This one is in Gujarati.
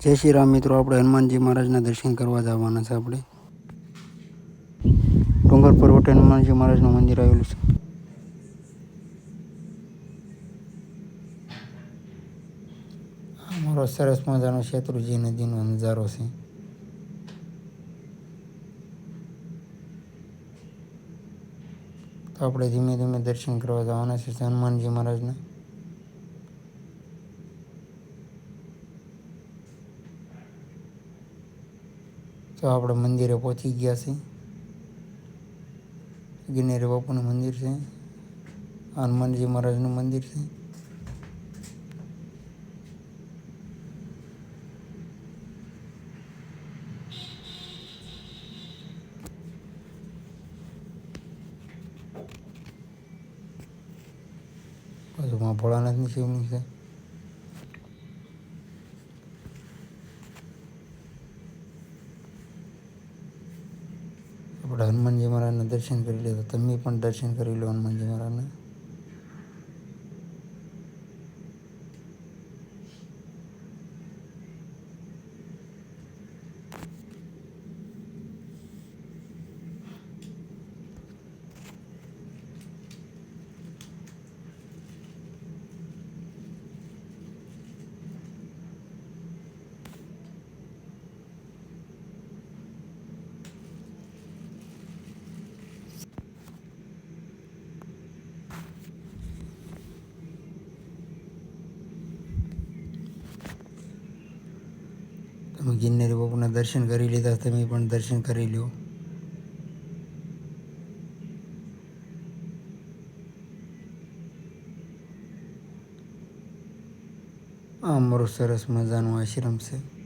જય શ્રી રામ મિત્રો, આપણે હનુમાનજી મહારાજના દર્શન કરવા જવાના છે આપણે. ડુંગર પર વટે હનુમાનજી મહારાજનું મંદિર આવેલું છે. અમારો સરસ મજાનો શેત્રુજી નદીનો નજારો છે. તો આપણે ધીમે ધીમે દર્શન કરવા જવાના છે હનુમાનજી મહારાજના. તો આપણે મંદિરે પહોંચી ગયા છીએ. ગિનેરી બાપુનું મંદિર છે. હનુમાનજી મહારાજનું મંદિર છે. બાજુમાં ભોળાનાથની શિવલિંગ છે. આપણે હનુમાનજી મહારાજના દર્શન કરી લે તો તમે પણ દર્શન કરી લો તમે ગિરનારી બાપુના દર્શન કરી લીધા, તમે પણ દર્શન કરી લો આ અમારો સરસ મજાનો આશ્રમ છે.